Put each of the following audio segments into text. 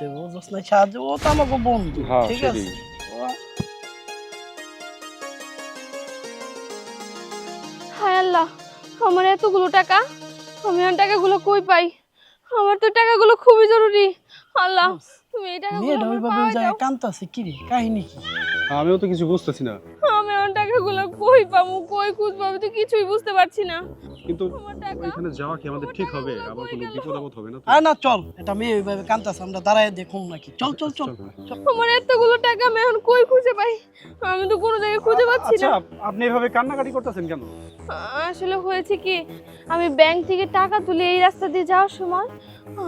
করতে বুঝছ না সাহায্য ও তো আমাকে বন্ধু হ্যাঁ, ঠিক আছে? হায় আল্লাহ আমার এতগুলো টাকা আমি আর টাকাগুলো কই পাই? আমার তো টাকাগুলো খুবই জরুরি। আল্লাহ তুমি এই টাকাগুলো মেয়েটা আমার ওইভাবে ওই পাওয়ায় জায়গায় দাও। কি রে? কাহিনী কি? আমিও তো কিছু বুঝতেছি না। আমি আমার টাকাগুলো কই পাবো কই খুঁজবো আমি তো কিছুই বুঝতে পারছি না। কিন্তু ওইখানে যাওয়া কি আমাদের ঠিক হবে? আবার কোনো বিপদ আপদ হবে না? আয় না চল। এটা মেয়ে ওইভাবে কান্দতেছে আমরা দাঁড়ায় দেখুন নাকি। চল চল চল। চল। আমার এতগুলো টাকা আমি এখন কই খুঁজে পাই? আমি তো কোনো জায়গায় খুঁজে পাচ্ছি আচ্ছা না। আপ- আপনি এভাবে কান্নাকাটি করতেছেন কেন? আসলে হয়েছে কি আমি ব্যাংক থেকে টাকা তুলে এই রাস্তা দিয়ে যাওয়ার সময়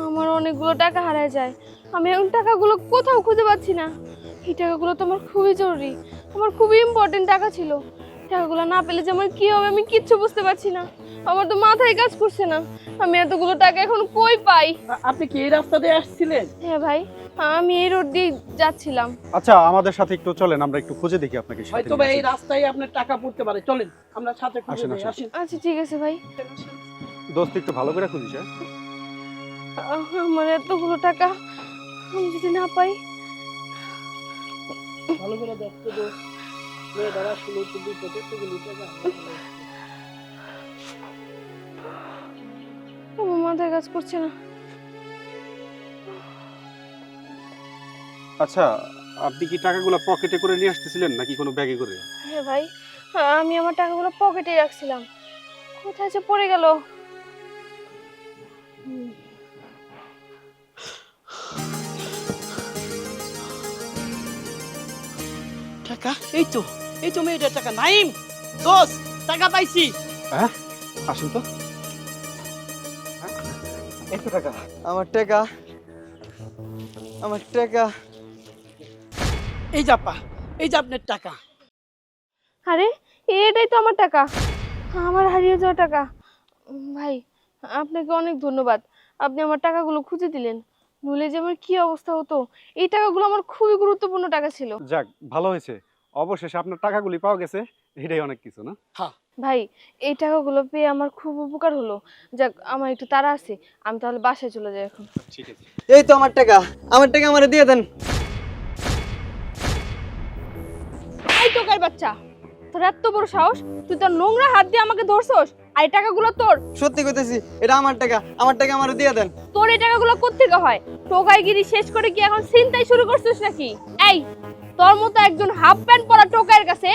আমার অনেকগুলো টাকা হারায় যায়। আমি এখন টাকাগুলো কোথাও খুঁজে পাচ্ছি না। এই টাকাগুলো তো আমার খুবই জরুরি। আমার খুবই ইম্পর্টেন্ট টাকা ছিল। টাকাগুলো না পেলে যে আমার কি হবে আমি কিচ্ছু বুঝতে পারছি না। আমার তো মাথায় কাজ করছে না। আমি এতগুলো টাকা এখন কই পাই? আপনি কি এই রাস্তা দিয়ে আসছিলেন? হ্যাঁ ভাই আমি এই রোড দিয়ে যাচ্ছিলাম। আচ্ছা আমাদের সাথে একটু চলেন আমরা একটু খুঁজে দেখি আপনাকে সাথে হয়তো বা এই রাস্তায় আপনার টাকা পড়তে পারে। চলেন আমরা সাথে খুঁজে দেই, আসেন। আচ্ছা ঠিক আছে ভাই। দোস্ত একটু ভালো করে খুঁজিস হ্যাঁ? আমার এতগুলো টাকা আমি যদি না পাই? ভালো করে দেখতে দো মেয়ে দ্বারা শুনে একটু বিপদে এতগুলো টাকা আমার মাথায় কাজ করছে না। আচ্ছা আপনি কি টাকাগুলো পকেটে করে নিয়ে আসতেছিলেন নাকি কোনো ব্যাগে করে? হ্যাঁ ভাই আমি আমার টাকাগুলো পকেটে রাখছিলাম। কোথায় যে পড়ে গেল? টাকা? এই তো এই তো মেয়েটার টাকা। নাইম দোষ টাকা পাইছি। হ্যাঁ আসুন তো। একটু টাকা। আমার টাকা। আমার টাকা। এই যাপা এই যে আপনার টাকা। আরে এটাই তো আমার টাকা। আমার হারিয়ে যাওয়া টাকা। ভাই আপনাকে অনেক ধন্যবাদ। আপনি আমার টাকাগুলো খুঁজে দিলেন। নইলে যে আমার কি অবস্থা হতো? এই টাকাগুলো আমার খুবই গুরুত্বপূর্ণ টাকা ছিল। যাক ভালো হয়েছে। অবশেষে আপনার টাকাগুলি পাওয়া গেছে। এটাই অনেক কিছু না? ভাই এই টাকাগুলো পেয়ে আমার খুব উপকার হলো। যাক আমার একটু তাড়া আছে আমি তাহলে বাসায় চলে যাই এখন। ঠিক আছে। এই তো আমার টাকা আমার টাকা আমার দিয়ে দেন। এই টোকার বাচ্চা তোর এত বড় সাহস তুই তোর নোংরা হাত দিয়ে আমাকে ধরছস আর এই টাকাগুলো তোর। সত্যি কইতেছি এটা আমার টাকা আমার টাকা আমার দিয়ে দেন। তোর এই টাকাগুলো কোত্থেকে হয়? টোকাইগিরি শেষ করে কি এখন চিন্তাই শুরু করছিস নাকি? এই তোর মতো একজন হাফ প্যান্ট পরা টোকাইয়ের কাছে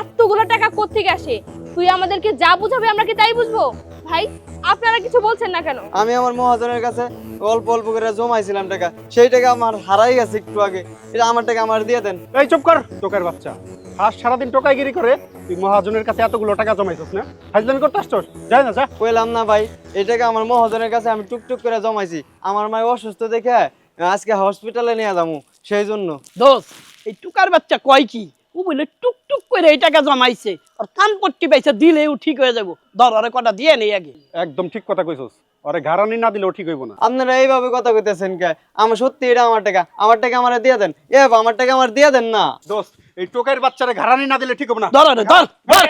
এতগুলো টাকা কোত্থেকে আসে? তুই আমাদেরকে যা বুঝাবে আমরা কি তাই বুঝব? ভাই আপনারা কিছু বলছেন না কেন? আমি আমার মহাজনের কাছে অল্প অল্প করে জমাইছিলাম টাকা। সেই টাকা আমার হারাই গেছে একটু আগে। এটা আমার টাকা আমার দিয়ে দেন। এই চুপ কর টোকার বাচ্চা। আজ সারাদিন টোকাইগিরি করে তুই মহাজনের কাছে এতগুলো টাকা জমাইছিস না? হাজলামি করতে আসছস? যাই না যা। কইলাম না ভাই এই টাকা আমার মহাজনের কাছে আমি টুকটুক করে জমাইছি। আমার মায় অসুস্থ দেখে আজকে হসপিটালে নিয়ে যাব সেই জন্য। দোষ এই টুকার বাচ্চা কয় কি? ও বলে টুক টুক করে এই টাকা জমাইছে। আর কান পট্টি পাইছে দিলেও ঠিক হয়ে যাব। ধর আরে কটা দিয়ে নেই আগে। একদম ঠিক কথা কইছস। আরে ঘাড়ানি না দিলেও ঠিক হইব না। আপনারা এইভাবে কথা কইতেছেন কে? আমার সত্যি এটা আমার টাকা। আমার টাকা আমার দিয়ে দেন। এ বাবা, আমার টাকা আমার দিয়ে দেন না। দোস্ত এই টোকাইর বাচ্চারে ঘাড়ানি না দিলে ঠিক হবে না। ধর ধর ধর।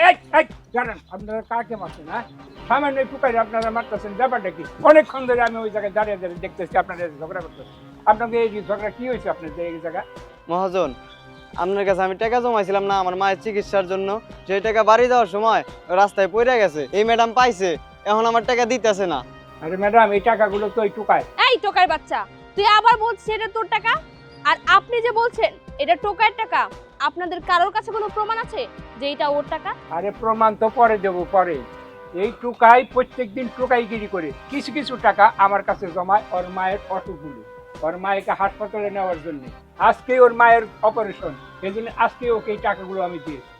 এই, এই, জানেন আপনারা কাকে মারছেন হ্যাঁ? সামান্য আপনারা মারতেছেন ব্যাপারটা কি? অনেকক্ষণ ধরে আমি ওই জায়গায় দাঁড়িয়ে দাঁড়িয়ে দেখতেছি আপনারা ঝগড়া করতেছেন আপনাদের এই ঝগড়া কি হয়েছে আপনাদের এই জায়গা মহাজন আপনার কাছে আমি টাকা জমাইছিলাম না আমার মায়ের চিকিৎসার জন্য। সেই টাকা বাড়ি যাওয়ার সময় রাস্তায় পড়ে গেছে এই ম্যাডাম পাইছে এখন আমার টাকা দিতেছে না। আরে ম্যাডাম এই টাকাগুলো তো এই টোকায়। এই টোকার বাচ্চা তুই আবার বলছিস এটা তোর টাকা? আর আপনি যে বলছেন এটা টোকার টাকা আপনাদের কারোর কাছে কোনো প্রমাণ আছে যে এটা ওর টাকা? আরে প্রমাণ তো পরে দেবো পরে। এই টুকাই প্রত্যেকদিন টুকাইগিরি করে কিছু কিছু টাকা আমার কাছে জমায় ওর মায়ের অসুখগুলো ওর মায়েকে হাসপাতালে নেওয়ার জন্য। আজকে ওর মায়ের অপারেশন এই জন্য আজকে ওকে এই টাকাগুলো আমি দিয়েছি।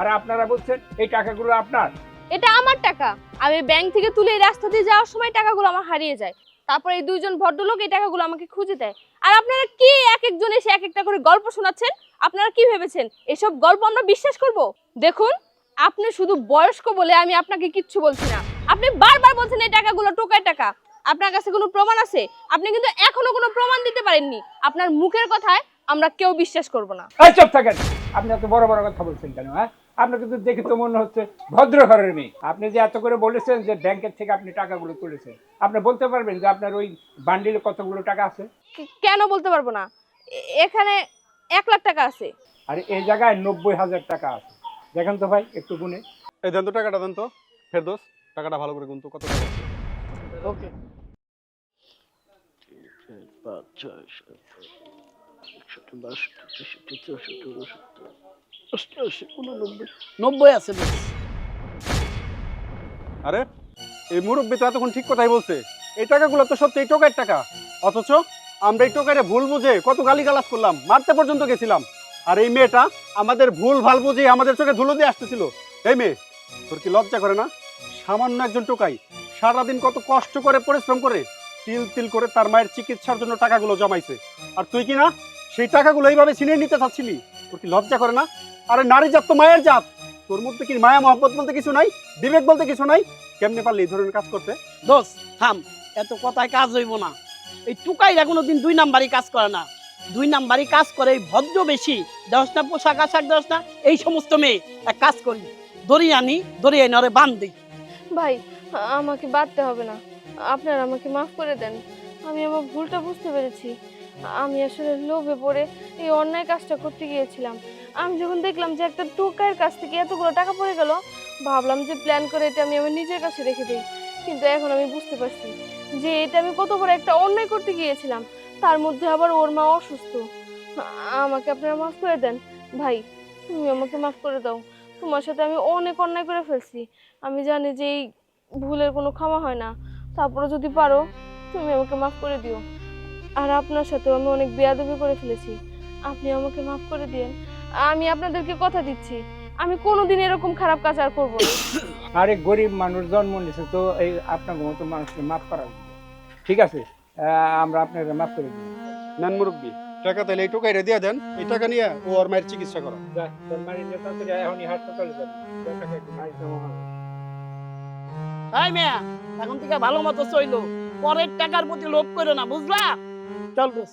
আর আপনারা বলছেন, এই টাকাগুলো আপনার? এটা আমার টাকা। আমি ব্যাংক থেকে তুলে এই রাস্তা দিয়ে যাওয়ার সময় টাকাগুলো আমার হারিয়ে যায়। তারপর এই দুইজন ভদ্রলোক এই টাকাগুলো আমাকে খুঁজে দেয়। আর আপনারা কি এক একজন এসে এক একটা করে গল্প শোনাচ্ছেন? আপনারা কি ভেবেছেন? এসব গল্প আমরা বিশ্বাস করব? দেখুন, আপনি শুধু বয়স্ক বলে আমি আপনাকে কিচ্ছু বলছি না। আপনি বারবার বলছেন এই টাকাগুলো টোকায় টাকা। আপনার কাছে কোনো প্রমাণ আছে? আপনি কিন্তু এখনও কোনো প্রমাণ দিতে পারেননি। আপনার মুখের কথায় আমরা কেউ বিশ্বাস করব না। এই চুপ থাকেন। আপনি এত বড় বড় কথা বলছেন কেন হ্যাঁ? আপনাকে তো দেখে তো মনে হচ্ছে ভদ্র ঘরের মেয়ে। আপনি যে এত করে বলেছেন যে ব্যাংকের থেকে আপনি টাকাগুলো তুলেছেন আপনি বলতে পারবেন যে আপনার ওই বান্ডিলে কতগুলো টাকা আছে? কেন বলতে পারব না? এখানে এক লাখ টাকা আছে। আর এই জায়গায় নব্বই হাজার টাকা আছে। দেখেন তো ভাই একটু গুনে। এই দেন তো টাকাটা দেন তো। ফেরদোস টাকাটা ভালো করে গুনতো। কত টাকা ওকে পাঁচ ছয় সাত একষট্টি বাষট্টি তেষট্টি চৌষট্টি উনসত্তর অষ্টআশি উননব্বই নব্বই আছে আরে এই মুরব্বী তো এতক্ষণ ঠিক কথাই বলছে। এই টাকাগুলো তো সত্যি এই টোকাইয়ের টাকা। অথচ আমরা এই টোকাইরে ভুল বুঝে কত গালিগালাজ করলাম মারতে পর্যন্ত গেছিলাম। আর এই মেয়েটা আমাদের ভুল ভালো বুঝে আমাদের চোখে ধুলো দিয়ে আসতেছিল। এই মেয়ে তোর কি লজ্জা করে না? সামান্য একজন টোকাই সারাদিন কত কষ্ট করে পরিশ্রম করে তিল তিল করে তার মায়ের চিকিৎসার জন্য টাকাগুলো জমাইছে। আর তুই কি না সেই টাকাগুলো এইভাবে ছিনিয়ে নিতে চাচ্ছিলি? তোর কি লজ্জা করে না? আরে নারী জাত তো মায়ের জাত। তোর মধ্যে কি মায়া মহব্বত বলতে কিছু নাই? বিবেক বলতে কিছু নাই? কেমনে পারলি এই ধরনের কাজ করতে? দোষ থাম। এত কথায় কাজ হইব না। এই টুকাইরা কোনোদিন দুই নাম্বারই কাজ করে না। দুই নাম্বারই কাজ করে এই ভদ্র বেশি। দশ না পোশাক আশাক দশ না এই সমস্ত মেয়ে। এক কাজ করি দড়ি আনি দড়ি এনে ওরে বান দিই। ভাই আমাকে বাদতে হবে না। আপনারা আমাকে মাফ করে দেন। আমি আমার ভুলটা বুঝতে পেরেছি। আমি আসলে লোভে পড়ে এই অন্যায় কাজটা করতে গিয়েছিলাম। আমি যখন দেখলাম যে একটা টোকাইয়ের কাছ থেকে এতগুলো টাকা পড়ে গেল, ভাবলাম যে প্ল্যান করে এটা আমি আমার নিজের কাছে রেখে দিই। কিন্তু এখন আমি বুঝতে পারছি যে এটা আমি কত বড় একটা অন্যায় করতে গিয়েছিলাম। তার মধ্যে আবার ওর মা অসুস্থ। আমাকে আপনারা মাফ করে দেন। ভাই, তুমি আমাকে মাফ করে দাও। তোমার সাথে আমি অনেক অন্যায় করে ফেলছি। আমি জানি যে এই ভুলের কোনো ক্ষমা হয় না। তারপরে যদি পারো তুমি আমাকে মাফ করে দিও। আর আপনার সাথেও আমি অনেক বেয়াদবি করে ফেলেছি। আপনি আমাকে মাফ করে দিয়েন। আমি আপনাদেরকে কথা দিচ্ছি। আমি কোনোদিন এরকম খারাপ কাজ আর করব না। আরে গরিব মানুষ জন্ম নিছে তো এই আপনার মতো মানুষকে মাফ করা। ঠিক আছে? আহ, আমরা আপনাকে মাফ করে দিই। নেন মুরব্বী টাকা তাহলে এই টোকাইরে দিয়ে দেন। এই টাকা নিয়ে ও ওর মায়ের চিকিৎসা করো যা, তোর মায়ের যে তাড়াতাড়ি এখনই হাসপাতালে যাবি। টাকা একটু মায়ের হবে। মেয়া এখন থেকে ভালো মতো চইলো। পরের টাকার প্রতি লোভ করো না বুঝলা? চল বস।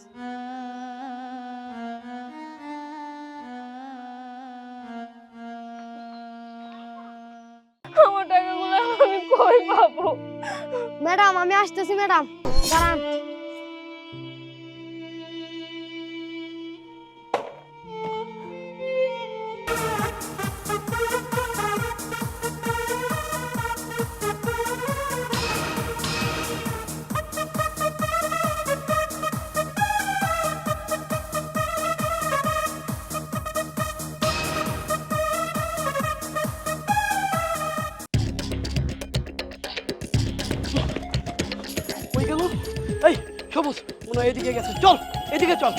আমার টাকাগুলো আমি কই পাবো? ম্যাডাম আমি আসতেছি ম্যাডাম। দাঁড়ান। সবুজ মনে হয় এদিকে গেছে। চল এদিকে চল।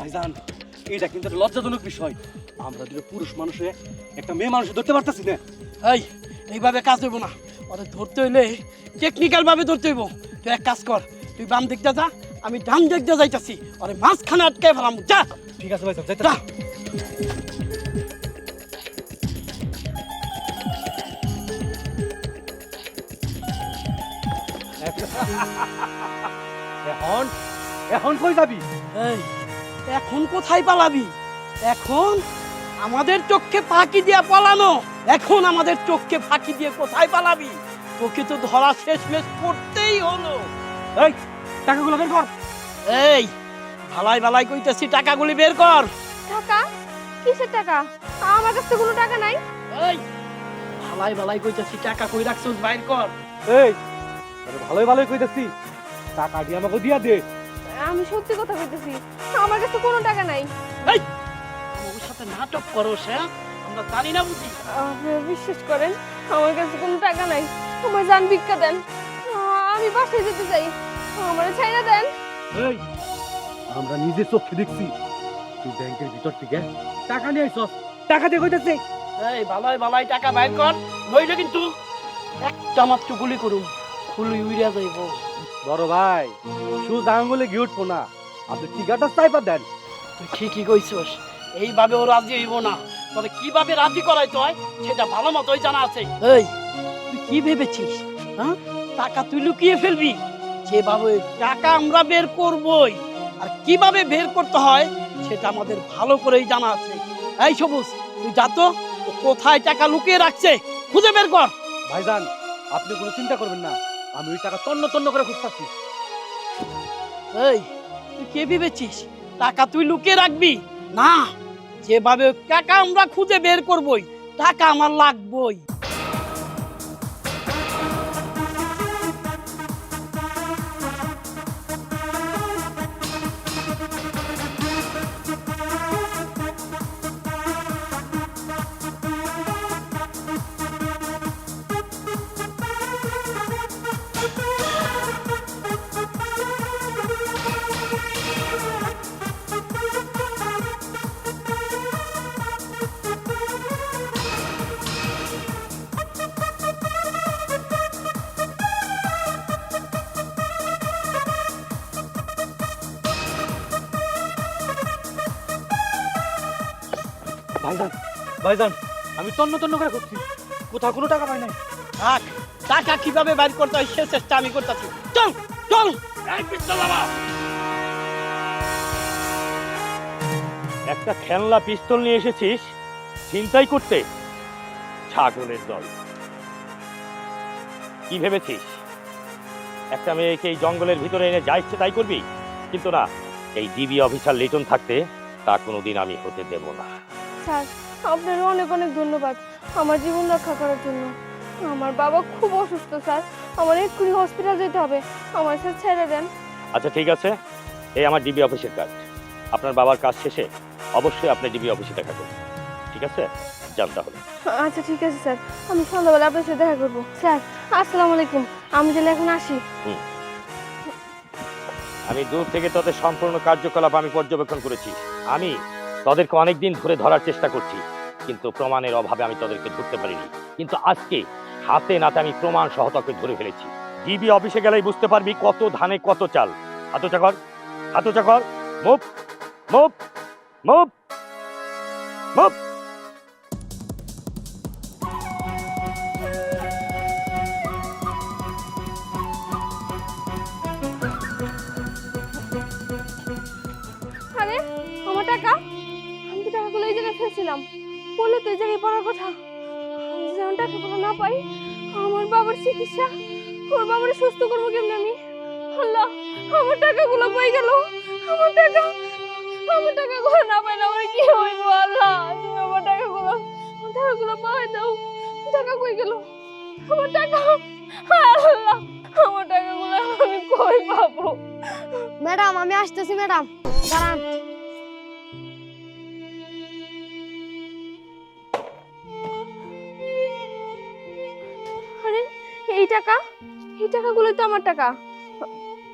ভাইজান এটা কিন্তু একটা লজ্জাজনক বিষয়। আমরা দুটো পুরুষ মানুষ হয়ে একটা মেয়ে মানুষ ধরতে পারতেছি না। এই এইভাবে কাজ হইব না। ওদের ধরতে হইলে টেকনিক্যাল ভাবে ধরতে হইব। তুই এক কাজ কর তুই বাম দিকটা যা আমি ডান দিকটা যাইতাছি। আরে মাঝখানে আটকে ফেলাম যা। ঠিক আছে ভাইজান যাইতে যা। এখন এখন কই যাবি? এই। এখন কোথায় পালাবি? এখন আমাদের চোখকে ফাঁকি দিয়ে পালানো। এখন আমাদের চোখকে ফাঁকি দিয়ে কোথায় পালাবি? তোকে তো ধরা শেষ মেশ করতেই হলো। এই টাকাগুলো বের কর। এই ভালাই ভালাই কইতেছি টাকাগুলি বের কর। টাকা? কিসের টাকা? আমার কাছে তো কোনো টাকা নাই। এই ভালাই ভালাই কইতেছি টাকা কই রাখছিস বাইর কর। এই আরে ভালোই ভালোই কইতাছি। টাকা দিয়ে আমাকে দিয়া দে। আমি সত্যি কথা বলতেছি আমার কাছে কোনো টাকা নাই। ওর সাথে নাটক করো হ্যাঁ? আমরা জানি না বুঝি। বিশ্বাস করেন আমার কাছে কোনো টাকা নাই। আমার যান ভিক্ষা দেন। আমি বাসায় যেতে চাই। আমার ছাইরা দেন। এই আমরা নিজে চোখে দেখছি। তুই ব্যাংকের ভিতর থেকে টাকা নিয়ে আইছস। টাকা দিয়ে কইতাছে। এই ভালাই ভালাই টাকা বাইর কর। নইলে কিন্তু একটা মাত্র গুলি করুম। খুলি উইরা যাইব। বড় ভাই সুজ আঙ্গুলে গিয়ে উঠবো না। আপনি টিকাটা চাইপা দেন। তুই ঠিকই কইছস এইভাবে ও রাজি হইব না। তবে কীভাবে রাজি করাইতে হয় সেটা ভালো মতোই জানা আছে। এই তুই কি ভেবেছিস হ্যাঁ? টাকা তুই লুকিয়ে ফেলবি? যেভাবে টাকা আমরা বের করবই আর কীভাবে বের করতে হয় সেটা আমাদের ভালো করেই জানা আছে। এই সবুজ তুই যা তো কোথায় টাকা লুকিয়ে রাখছে খুঁজে বের কর। ভাইজান আপনি কোনো চিন্তা করবেন না। আমি ওই টাকা তন্ন তন্ন করে খুঁজতেছি। এই তুই কে ভেবেছিস? টাকা তুই লুকিয়ে রাখবি? না। যেভাবে টাকা আমরা খুঁজে বের করবই। টাকা আমার লাগবই। ভাইজান ভাইজান আমি তন্ন তন্ন করে খুঁজছি কোথাও কোনো টাকা পাই নাই। থাক টাকা কীভাবে বাইর করতে হয় সে চেষ্টা আমি করতেছি। চল চল। এই পিস্তল বাবা একটা খেলনা পিস্তল নিয়ে এসেছিস চিন্তাই করতে। ছাগলের দল। কি ভেবেছিস? একটা মেয়েকে এই জঙ্গলের ভিতরে এনে যা ইচ্ছে তাই করবি? কিন্তু না এই ডিবি অফিসার লিটন থাকতে তা কোনোদিন আমি হতে দেব না। স্যার আপনার অনেক অনেক ধন্যবাদ আমার জীবন রক্ষা করার জন্য। আমার বাবা খুব অসুস্থ স্যার। আমার এক্ষুনি হসপিটাল যেতে হবে। আমার স্যার ছেড়ে দেন। আচ্ছা ঠিক আছে। এই আমার ডিবি অফিসের কাজ। আপনার বাবার কাজ শেষে অবশ্যই আপনি ডিবি অফিসে দেখা করবেন ঠিক আছে? যান তাহলে। আচ্ছা ঠিক আছে স্যার। আমি সন্ধ্যাবেলা আপনার সাথে দেখা করব। স্যার আসসালামু আলাইকুম। আমি তাহলে এখন আসি। আমি দূর থেকে তাদের সম্পূর্ণ কার্যকলাপ আমি পর্যবেক্ষণ করেছি। আমি তাদেরকে অনেকদিন ধরে ধরার চেষ্টা করছি, কিন্তু প্রমাণের অভাবে আমি তাদেরকে ধরতে পারিনি। কিন্তু আজকে হাতে নাতে আমি প্রমাণ সহ তাকে ধরে ফেলেছি। ডিবি অফিসে গেলেই বুঝতে পারবি কত ধানে, কত চাল। হাতো চাকর হাতো চাকর মুভ মুভ মুভ মুভ। ফেলছিলাম বললে তো জায়গায় পড়ার কথা যেমন টাকাগুলো না পাই আমার বাবার চিকিৎসা, ওর বাবার সুস্থ করব কেমনি আমি? আল্লাহ, আমার টাকাগুলো পাই গেল, আমার টাকা, আমার টাকাগুলো না পাইলে আমার কি হইব, আল্লাহ, তুমি আমার টাকাগুলো আমার টাকাগুলো পাই দাও, টাকা কই গেল? আমার টাকা, আল্লাহ, আমার টাকাগুলো আমি কই পাবো? ম্যাডাম, আমি আসতেছি, ম্যাডাম, দাঁড়ান। টাকা? এই টাকাগুলোই তো আমার টাকা।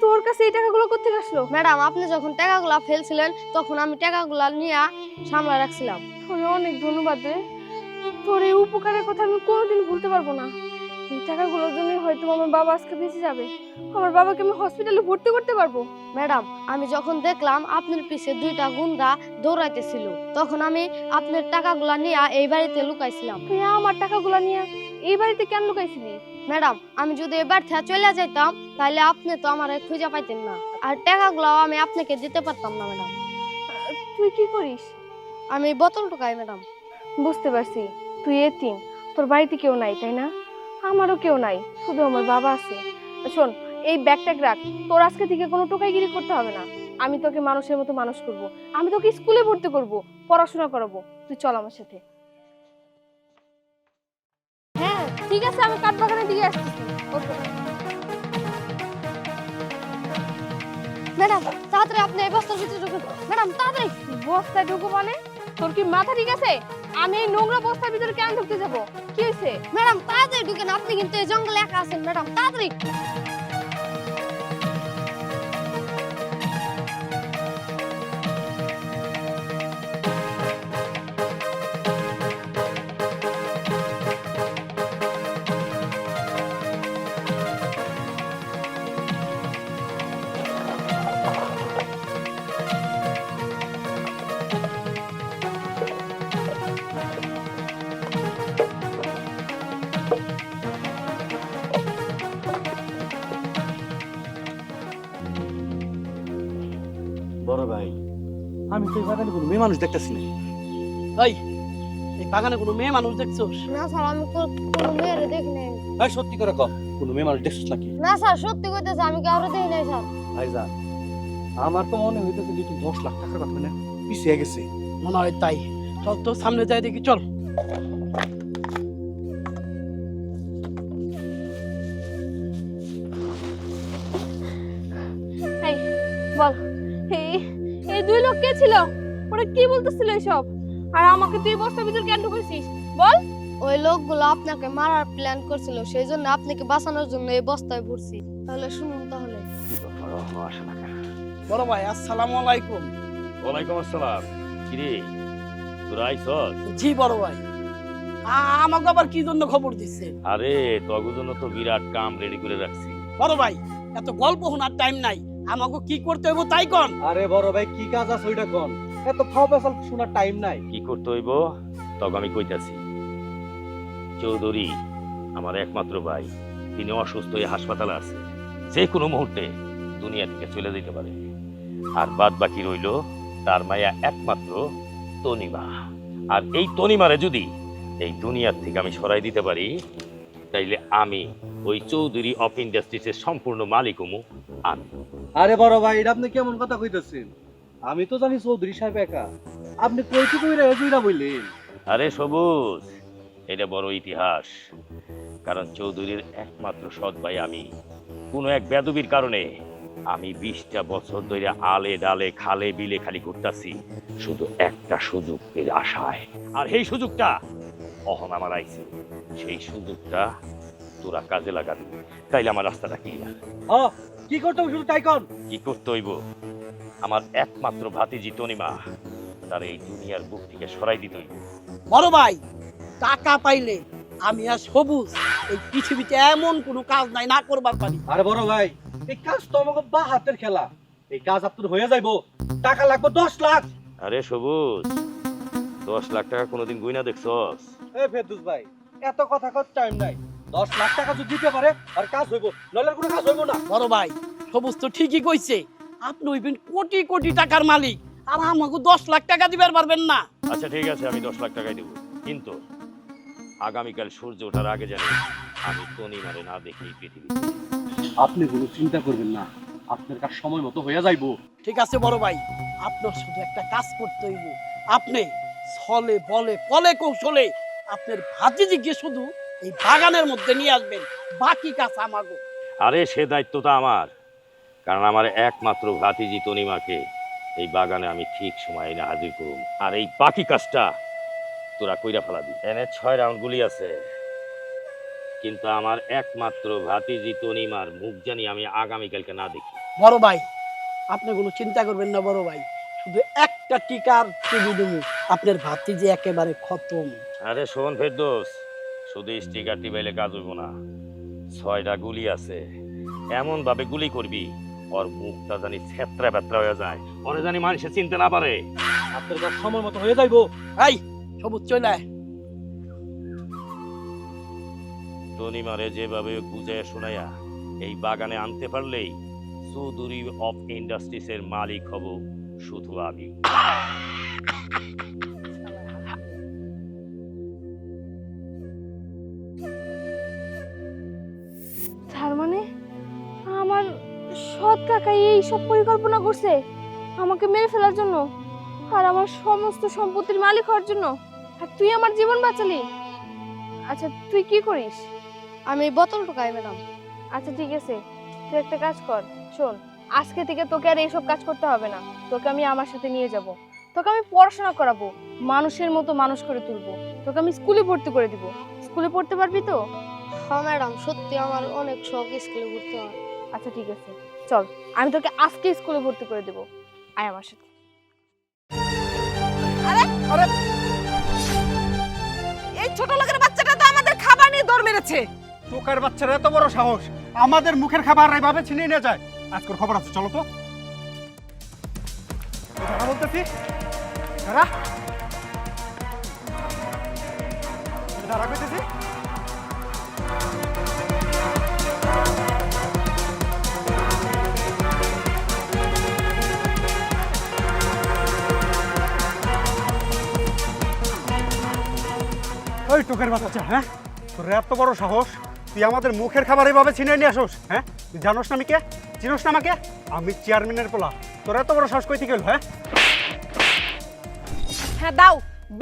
তোর কাছে এই টাকাগুলো কোথেকে আসলো? ম্যাডাম আপনি যখন টাকাগুলা ফেলছিলেন তখন আমি টাকাগুলা নিয়ে সামলা রাখছিলাম। তোরে অনেক ধন্যবাদ রে। তোর এই উপকারের কথা আমি কোনোদিন ভুলতে পারব না। এই টাকাগুলোর জন্য হয়তো আমার বাবা আজকে বেঁচে যাবে। আমার বাবাকে আমি হসপিটালে ভর্তি করতে পারব। ম্যাডাম আমি যখন দেখলাম আপনার পিছে দুইটা গুন্ডা দৌড়াইতেছিল তখন আমি আপনার টাকাগুলা নিয়ে এই বাড়িতে লুকাইছিলাম। তুই আমার টাকাগুলো নিয়ে এই বাড়িতে কেন লুকাইছিলি? ম্যাডাম আমি যদি এবার থেকে চলে যাইতাম তাহলে আপনি তো আমার খুঁজে পাইতেন না। আর টাকাগুলো আমি আপনাকে দিতে পারতাম না ম্যাডাম। তুই কি করিস? আমি বোতল ঢুকাই ম্যাডাম। বুঝতে পারছি তুই এতিম তোর বাড়িতে কেউ নাই তাই না? আমারও কেউ নাই শুধু আমার বাবা আছে। শোন এই ব্যাগট্যাগ রাখ তোর আজকে থেকে কোনো টোকাইগিরি করতে হবে না। আমি তোকে মানুষের মতো মানুষ করব আমি তোকে স্কুলে ভর্তি করব পড়াশোনা করাবো। তুই চল আমার সাথে। ঠিক আছে, আমি কাঠবাগানের দিকে আসছি ম্যাডাম, তাড়াতাড়ি আপনি এই বস্তার ভিতরে ঢুকুন। ম্যাডাম, তাড়াতাড়ি। বস্তায় ঢুকো মানে? তোর কি মাথা ঠিক আছে? আমি এই নোংরা বস্তার ভিতরে কেন ঢুকতে যাব? কি হয়েছে? ম্যাডাম, তাড়াতাড়ি ঢুকেন, আপনি কিন্তু এই জঙ্গলে একা আছেন, ম্যাডাম, তাড়াতাড়ি। আমি তো এই বাগানে কোনো মেয়ে মানুষ দেখতেছি না এই এই বাগানে কোনো মেয়ে মানুষ দেখছোস? না স্যার আমি কোনো মেয়েরে দেখি নাই। ভাই সত্যি করে কম কোনো মেয়ে মানুষ দেখছিস নাকি? না স্যার সত্যি কইতেছে আমি কাউরে দেখি নাই স্যার? ভাইজান আমার তো মনে হইতেছে যে তুই দশ লাখ টাকার কথা না পিছিয়ে গেছে। মনে হয় তাই। চল তো সামনে যাই দেখি চল। কে ছিল? ওরা কি বলতেছিল এসব? আর আমাকে তুই বস্তার ভিতর কেন ঢুকেছিস? বল। ওই লোকগুলো আপনাকে মারার প্ল্যান করছিল সেই জন্য আপনাকে বাঁচানোর জন্য এই বস্তায় ভরছি। তাহলে শুনুন তাহলে। বড় ভাই আসসালামু আলাইকুম। ওয়ালাইকুম আসসালাম। কিরে তোরা আইসস জি বড় ভাই। আমাকে আবার কি জন্য খবর দিচ্ছে আরে তগু জন্য তো বিরাট কাম রেডি করে রাখছি। বড় ভাই এত গল্প শোনার টাইম নাই। আমাকে কি করতে হইব তাই কন। আরে বড় ভাই কি কাজ আছে ওইটা কোন। এত ফাও পেছাল শোনার টাইম নাই। কি করতে হইব? তখন আমি কইতাছি চৌধুরী আমার একমাত্র ভাই তিনি অসুস্থ হয়ে হাসপাতালে আছে। যে কোনো মুহূর্তে দুনিয়া থেকে চলে যেতে পারে। আর বাদ বাকি রইল তার মায়া একমাত্র তনিমা। আর এই তনিমারে যদি এই দুনিয়ার থেকে আমি সরাই দিতে পারি তাইলে আমি ওই চৌধুরী অফ ইন্ডাস্ট্রিজের সম্পূর্ণ মালিক হমু আমি। আরে বড় ভাই এটা আপনি কেমন কথা কইতেছেন? আমি তো জানি চৌধুরী সাহেব একা। আপনি কইতে কইরা এজুইরা বললেন আরে সবুজ এটা বড় ইতিহাস। কারণ চৌধুরীর একমাত্র সৎ ভাই আমি। কোনো এক বেদবির কারণে আমি বিশটা বছর ধরে আলে ডালে খালে বিলে খালি ঘুরতাছি। শুধু একটা সুযোগ এর আশায়। আর এই সুযোগটা অহন আমার আইছে সেই সুযোগটা তোরা কাজে লাগাবি। তাইলে আমার রাস্তাটা ক্লিয়ার কি করতে হবে শুধু তাই কোন? কি করতে হইব? আমার একমাত্র ভাতিজি তনিমা তার এই দুনিয়ার বুক থেকে সরাই দিতে হইব। বড় ভাই টাকা পাইলে আমি আর সবুজ এই পৃথিবীতে এমন কোনো কাজ নাই না করবার পারি। আরে বড় ভাই এই কাজ তো আমাকে বা হাতের খেলা। এই কাজ আপনার হয়ে যাইবো। টাকা লাগবে দশ লাখ। আরে সবুজ দশ লাখ টাকা কোনোদিন গুইনা দেখছস? এ ফেরদুস ভাই এত কথা কর টাইম নাই। দশ লাখ টাকা যদি দিতে পারে আর কাজ হইব। নইলে কোনো কাজ হইব না। বড় ভাই সবুজ তো ঠিকই কইছে। আপনি হইবেন কোটি কোটি টাকার মালিক। আর আমাকে দশ লাখ টাকা দিবার পারবেন না। আচ্ছা ঠিক আছে আমি দশ লাখ টাকাই দেবো। কিন্তু আগামীকাল সূর্য ওঠার আগে জানি আমি তনি মারে না দেখি পৃথিবী আপনি কোনো চিন্তা করবেন না। আপনার কাজ সময় মতো হয়ে যাইবো। ঠিক আছে বড় ভাই আপনার শুধু একটা কাজ করতে হইব। আপনি ছলে বলে কলে কৌশলে আপনার ভাতিজিকে শুধু এই বাগানের মধ্যে নিয়ে আসবেন। বাকি কাজ আমাগো। আরে সে দায়িত্বটা আমার। কারণ আমার একমাত্র ভাতিজি তনিমাকে এই বাগানে আমি ঠিক সময় এনে হাজির করুম আর এই বাকি কাজটা তোরা কইরা ফেলাবি। এনে ছয় রাউন্ড গুলি আছে। কিন্তু আমার একমাত্র ভাতিজি তনিমার মুখ জানি আমি আগামীকালকে না দেখি। বড় ভাই আপনি কোনো চিন্তা করবেন না বড় ভাই। শুধু একটা টিকার টিভি দেবো। আপনার ভাতিজি একেবারে খতম। আরে শোন ফেরদোস শুধু স্টিকার টিপাইলে কাজ হইব না। ছয়টা গুলি আছে। এমন ভাবে গুলি করবি ওর মুখটা জানি ছেত্রা বেত্রা হয়ে যায়। ওরে জানি মানুষে চিনতে না পারে। আপনার কাজ সময় মতো হয়ে যাইবো। এই সবুজ চলে। তনিমারে যেভাবে বুঝাইয়া শোনাইয়া এই বাগানে আনতে পারলেই চৌধুরী অফ ইন্ডাস্ট্রিজের মালিক হব শুধু আমি। সৎ কাকাই এই সব পরিকল্পনা করছে আমাকে মেরে ফেলার জন্য আর আমার সমস্ত সম্পত্তির মালিক হওয়ার জন্য। আর তুই আমার জীবন বাঁচালি। আচ্ছা তুই কি করিস? আমি এই বোতল ঢুকাই ম্যাডাম। আচ্ছা ঠিক আছে। তুই একটা কাজ কর শোন। আজকে থেকে তোকে আর এইসব কাজ করতে হবে না। তোকে আমি আমার সাথে নিয়ে যাব। তোকে আমি পড়াশোনা করাবো। মানুষের মতো মানুষ করে তুলবো। তোকে আমি স্কুলে ভর্তি করে দিব। স্কুলে পড়তে পারবি তো? হ্যাঁ ম্যাডাম সত্যি আমার অনেক শখ স্কুলে ভর্তি হওয়ার আচ্ছা ঠিক আছে। চল, আমি তোকে আজকে স্কুলে ভর্তি করে দেবো। আয় আমার সাথে। এই ছোট লোকের বাচ্চাটা তো আমাদের খাবার নিয়ে দৌড় মেরেছে। টোকার বাচ্চারা এত বড় সাহস, আমাদের মুখের খাবার এইভাবে ছিনিয়ে নিয়ে যায়। আজকের খবর আছে, চলো তো। কথা বলতেছি? দাঁড়া। দাঁড়া কইতেছি? ওই টোকের বাচ্চা হ্যাঁ? তোর এত বড় সাহস তুই আমাদের মুখের খাবার এইভাবে ছিনিয়ে নিয়ে আসোস হ্যাঁ? তুই জানোস না আমি কে? চিনোস না আমাকে? আমি চেয়ারম্যানের পোলা। তোর এত বড় সাহস কই থেকে হ্যাঁ? হ্যাঁ দাও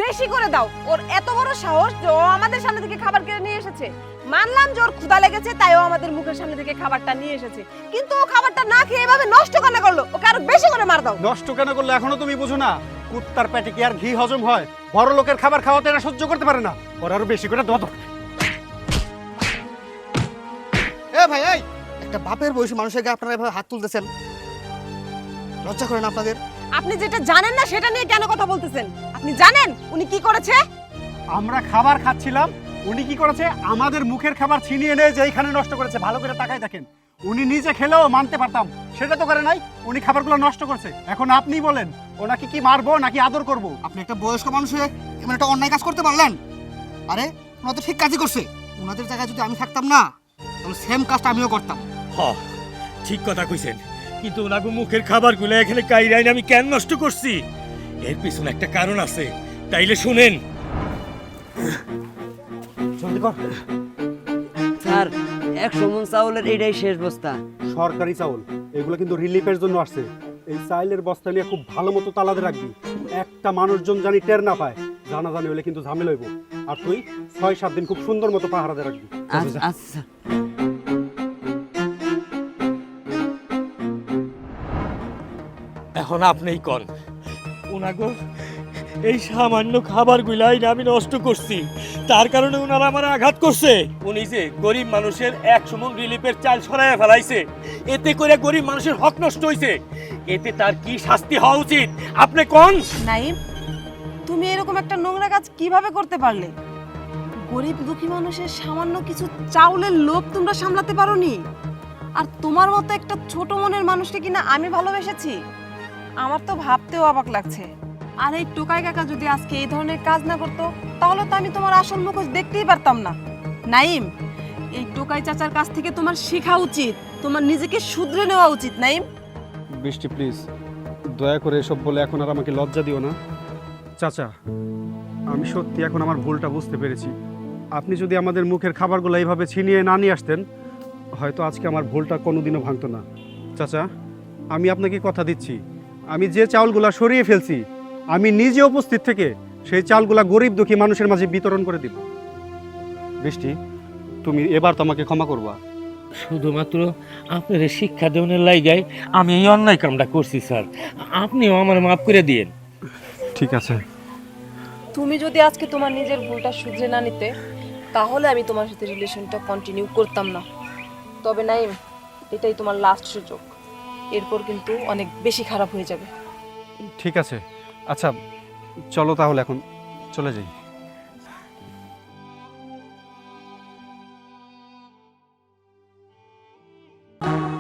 বেশি করে দাও। ওর এত বড় সাহস যে ও আমাদের সামনে থেকে খাবার কিনে নিয়ে এসেছে। মানলাম যে ওর ক্ষুধা লেগেছে তাই ও আমাদের মুখের সামনে থেকে খাবারটা নিয়ে এসেছে। কিন্তু ও খাবারটা না খেয়ে এভাবে নষ্ট কেন করল? ওকে আরও বেশি করে মার দাও। নষ্ট কেন করল এখনও তুমি বুঝো না? কুত্তার পেটে কি আর ঘি হজম হয়? বড় লোকের খাবার খাওয়াতে এরা সহ্য করতে পারে না। ওর আরও বেশি করে দত এ ভাই এই! একটা বাপের বয়সী মানুষের গায়ে আপনারা এভাবে হাত তুলতেছেন। লজ্জা করেন আপনাদের? আপনি যেটা জানেন না সেটা নিয়ে কেন কথা বলতেছেন? আপনি জানেন উনি কি করেছে? আমরা খাবার খাচ্ছিলাম উনি কি করেছে? আমাদের মুখের খাবার ছিনিয়ে এনে যে এইখানে নষ্ট করেছে ভালো করে তাকাই দেখেন। উনি নিজে খেলেও মানতে পারতাম সেটা তো করে নাই উনি খাবারগুলো নষ্ট করছে। এখন আপনি বলেন। ওনাকে কি মারবো নাকি আদর করব? আপনি একটা বয়স্ক মানুষ হয়ে এমন একটা অন্যায় কাজ করতে পারলেন? আরে ওনারা তো ঠিক কাজই করছে। ওনাদের জায়গায় যদি আমি থাকতাম না তাহলে সেম কাজটা আমিও করতাম। হ ঠিক কথা কইছেন। কিন্তু ওনাকে মুখের খাবারগুলো এখানে কাইরাইন আমি কেন নষ্ট করছি? এর পিছনে একটা কারণ আছে। তাইলে শুনেন। জলদি কর। স্যার একশো মন চাউলের এটাই শেষ বস্তা। সরকারি চাউল। এগুলো কিন্তু রিলিফের জন্য আসছে। এই চাইলের বস্তা নিয়ে খুব ভালো মতো তালাতে রাখবি। একটা মানুষজন জানি টের না পায়। জানা জানি হলে কিন্তু ঝামেলা হইব। আর তুই ছয় সাত দিন খুব সুন্দর মতো পাহারাতে রাখবি। আচ্ছা আচ্ছা। এখন আপনিই কন ওনাগো এই সামান্য খাবারগুলাই আমি নষ্ট করছি। তার কারণে ওনারা আমার আঘাত করছে। উনি যে গরিব মানুষের এক সমন রিলিফের চাল সরাইয়া ফেলাইছে, এতে করে গরিব মানুষের হক নষ্ট হইছে। এতে তার কি শাস্তি হওয়া উচিত? আপনি কোন? নাইম, তুমি এরকম একটা নোংরা কাজ কীভাবে করতে পারলে? গরিব দুঃখী মানুষের সামান্য কিছু চাউলের লোভ তোমরা সামলাতে পারোনি? আর তোমার মতো একটা ছোট মনের মানুষকে কিনা আমি ভালোবেসেছি? আমার তো ভাবতেও অবাক লাগছে। আর এই টোকাই কাকা যদি আজকে এই ধরনের কাজ না করতো তাহলে তো আমি তোমার আসল মুখোশ দেখতেই পারতাম না। নাইম এই টোকাই চাচার কাছ থেকে তোমার শেখা উচিত তোমার নিজেকে শুধরে নেওয়া উচিত নাইম বৃষ্টি প্লিজ দয়া করে এসব বলে এখন আর আমাকে লজ্জা দিও না। চাচা আমি সত্যি এখন আমার ভুলটা বুঝতে পেরেছি। আপনি যদি আমাদের মুখের খাবারগুলো এইভাবে ছিনিয়ে না নিয়ে আসতেন হয়তো আজকে আমার ভুলটা কোনোদিনও ভাঙতো না। চাচা আমি আপনাকে কথা দিচ্ছি। আমি যে চাউলগুলো সরিয়ে ফেলছি আমি নিজে উপস্থিত থেকে সেই চালগুলা গরিব দুঃখী মানুষের মাঝে বিতরণ করে দিব। বৃষ্টি তুমি এবার তো আমাকে ক্ষমা করবা। শুধুমাত্র আপনার শিক্ষা দেওয়ার লাইগায় আমি এই অন্যায় কামটা করছি স্যার। আপনিও আমার মাফ করে দিয়েন। ঠিক আছে। তুমি যদি আজকে তোমার নিজের ভুলটা শুধরে না নিতে তাহলে আমি তোমার সাথে রিলেশনটা কন্টিনিউ করতাম না। তবে নাইম এটাই তোমার লাস্ট সুযোগ। এরপর কিন্তু অনেক বেশি খারাপ হয়ে যাবে। ঠিক আছে। আচ্ছা চলো তাহলে এখন চলে যাই। আরে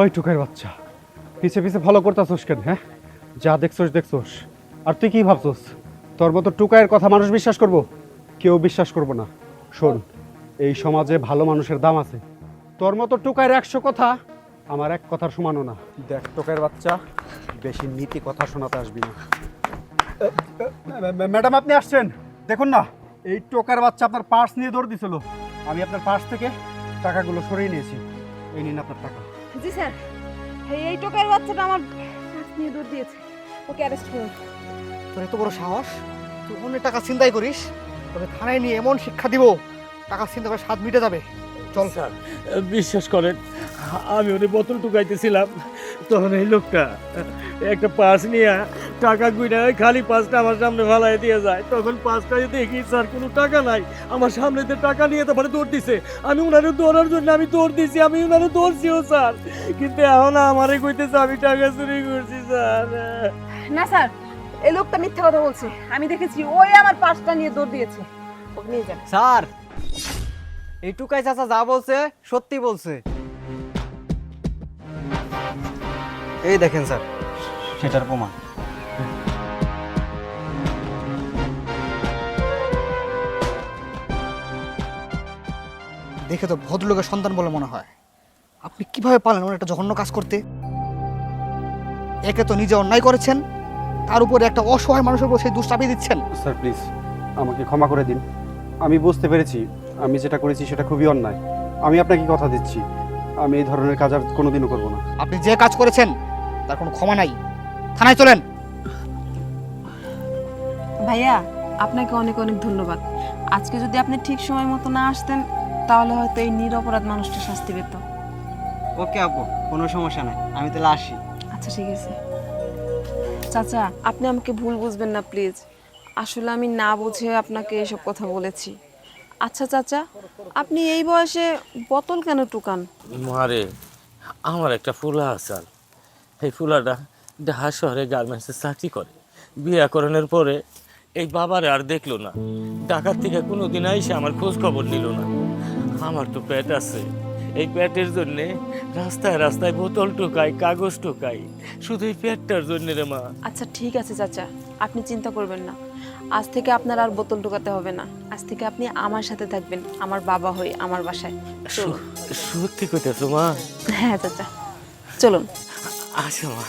ওই টুকাইয়ের বাচ্চা। পিছে পিছে ফলো করতেছোস কেন হ্যাঁ? যা দেখছোস দেখছোস। আর তুই কি ভাবছোস? তোর মতো টুকাইয়ের কথা মানুষ বিশ্বাস করব? কেউ বিশ্বাস করব না। শোন এই সমাজে ভালো মানুষের দাম আছে। তোর মতো টুকাইয়ের একশো কথা আমার এক কথার সমানও না। দেখ টুকাইয়ের বাচ্চা বেশি নীতি কথা শোনাতে আসবি না। ম্যাডাম আপনি আসছেন। দেখুন না এই টোকার বাচ্চা আপনার পার্স নিয়ে দৌড় দিছিল। আমি আপনার পার্স থেকে টাকাগুলো সরিয়ে নিয়েছি। এই নিন আপনার টাকা। জি স্যার। এই টোকার বাচ্চাটা আমার পার্স নিয়ে দৌড় দিয়েছে। ওকে অ্যারেস্ট করুন। তোর এত বড় সাহস? তুই অন্যের টাকা চিন্তাই করিস। তবে থানায় নিয়ে এমন শিক্ষা দিব, টাকা চিন্তা করে স্বাদ মিটে যাবে। চল স্যার। বিশ্বাস করেন আমি ওদের বোতল টুকাইতেছিলাম। তখন এই লোকটা একটা পাস নিয়ে টাকা গুইনা ওই খালি পাঁচটা আমার সামনে ফালাই দিয়ে যায়। তখন পাঁচটা দেখি স্যার কোনো টাকা নাই। আমার সামনে তো টাকা নিয়ে তারপরে দৌড় দিছে। আমি উনারে দৌড়ার জন্য আমি দৌড় দিছি আমি উনারে দৌড়ছিও স্যার। কিন্তু এখন আমারে কইতেছে আমি টাকা চুরি করছি স্যার। না স্যার এই লোকটা মিথ্যা কথা বলছে। আমি দেখেছি ওই আমার পার্সটা নিয়ে দৌড় দিয়েছে। ওকে নিয়ে যান। স্যার এই টুকাই চাচা যা বলছে সত্যি বলছে। এই দেখেন স্যার। সেটার প্রমাণ। দেখে তো ভদ্রলোকের সন্তান বলে মনে হয়। আপনি কীভাবে পারলেন ওর একটা জঘন্য কাজ করতে? একে তো নিজে অন্যায় করেছেন তার উপরে একটা অসহায় মানুষের উপর সেই দোষ চাপিয়ে দিচ্ছেন। স্যার প্লিজ আমাকে ক্ষমা করে দিন। আমি বুঝতে পেরেছি আমি যেটা করেছি সেটা খুবই অন্যায়। আমি আপনাকে কথা দিচ্ছি। আমি এই ধরনের কাজ আর কোনোদিনও করব না। আপনি যে কাজ করেছেন তার কোনো ক্ষমা নাই। থানায় চলেন। ভাইয়া আপনাকে অনেক অনেক ধন্যবাদ। আজকে যদি আপনি ঠিক সময় মতো না আসতেন তাহলে হয়তো এই নিরপরাধ মানুষটা শাস্তি পেত। ওকে আপু কোনো সমস্যা নাই। আমি তাহলে আসি। আচ্ছা ঠিক আছে। চাচা আপনি আমাকে ভুল বুঝবেন না প্লিজ। আসলে আমি না বুঝে আপনাকে এসব কথা বলেছি। আচ্ছা চাচা আপনি এই বয়সে বোতল কেন টুকান? মারে আমার একটা ফুলা আসাল এই ফুলাটা ঢাকা শহরে গার্মেন্টসে চাকরি করে। বিয়াকরণের পরে এই বাবারে আর দেখল না। ঢাকার থেকে কোনো দিন এসে আমার খোঁজ খবর নিল না। আমার তো পেট আছে। এই পেটের জন্যে রাস্তায় রাস্তায় বোতল টোকাই কাগজ টোকাই শুধু এই পেটটার জন্যে রে মা। আচ্ছা ঠিক আছে চাচা। আপনি চিন্তা করবেন না। আজ থেকে আপনার আর বোতল ঢোকাতে হবে না। আজ থেকে আপনি আমার সাথে থাকবেন আমার বাবা হয়ে আমার বাসায়। সত্যি কইতেছো মা? হ্যাঁ চাচা। চলুন। আচ্ছা মা।